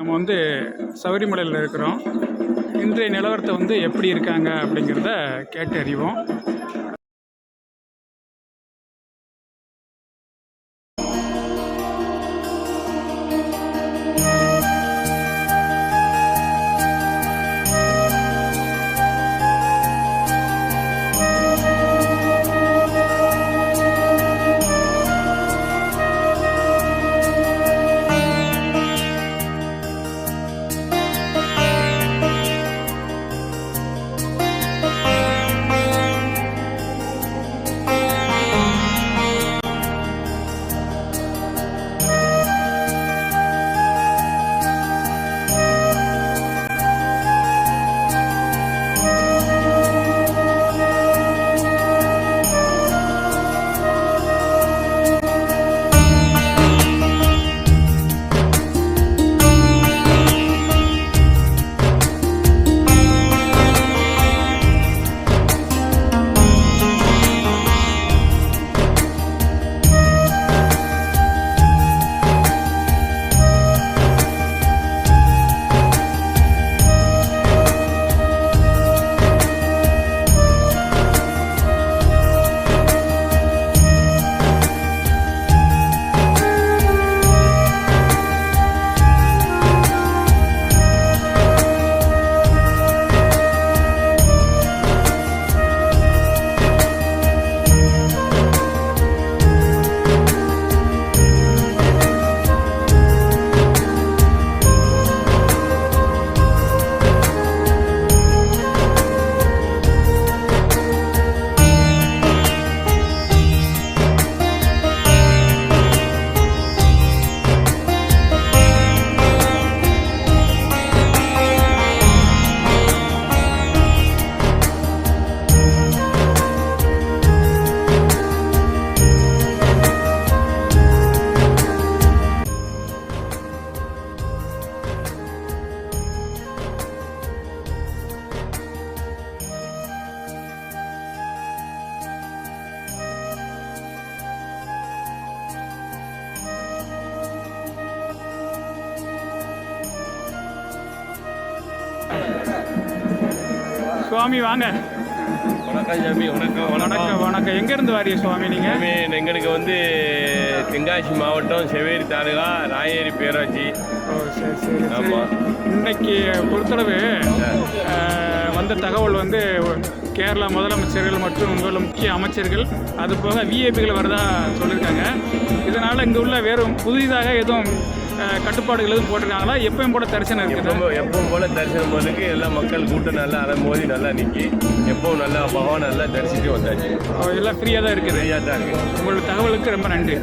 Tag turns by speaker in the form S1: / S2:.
S1: நம்ம வந்து சபரிமலையில் இருக்கிறோம். இன்றைய நிலவரத்தை வந்து எப்படி இருக்காங்க அப்படிங்கிறத கேட்டு அறிவோம். சுவாமி வாங்க.
S2: வணக்கம் சாமி வணக்கம்
S1: வணக்கம். வணக்கம் எங்கேருந்து வாரிய சுவாமி நீங்கள்
S2: எங்களுக்கு வந்து தென்காசி மாவட்டம் செவேரி தாலுகா ராயேரி பேராட்சி.
S1: ஓ சரி சரி. இன்னைக்கு பொறுத்தளவு வந்த தகவல் வந்து கேரளா முதலமைச்சர்கள் மற்றும் உங்கள் முக்கிய அமைச்சர்கள் அது போக விஐபிகள் வரதா சொல்லியிருக்காங்க. இதனால் இங்கே உள்ள வேறு புதிதாக எதுவும் கட்டுப்பாடுகள் எதுவும் போட்டிருக்காங்களா? எப்பயும் கூட தரிசனம் இருக்குது.
S2: எப்பவும் எப்பவும் போல தரிசனம் போறதுக்கு எல்லா மக்கள் கூட்டம் நல்லா அலை மோதி நல்லா நிற்கி எப்பவும் நல்லா பகவான் நல்லா தரிசிட்டு வந்தாச்சு.
S1: எல்லாம் ஃப்ரீயாக தான் இருக்குது.
S2: சரியா தான் இருக்கு
S1: உங்களோட தகவலுக்கு ரொம்ப நன்றி.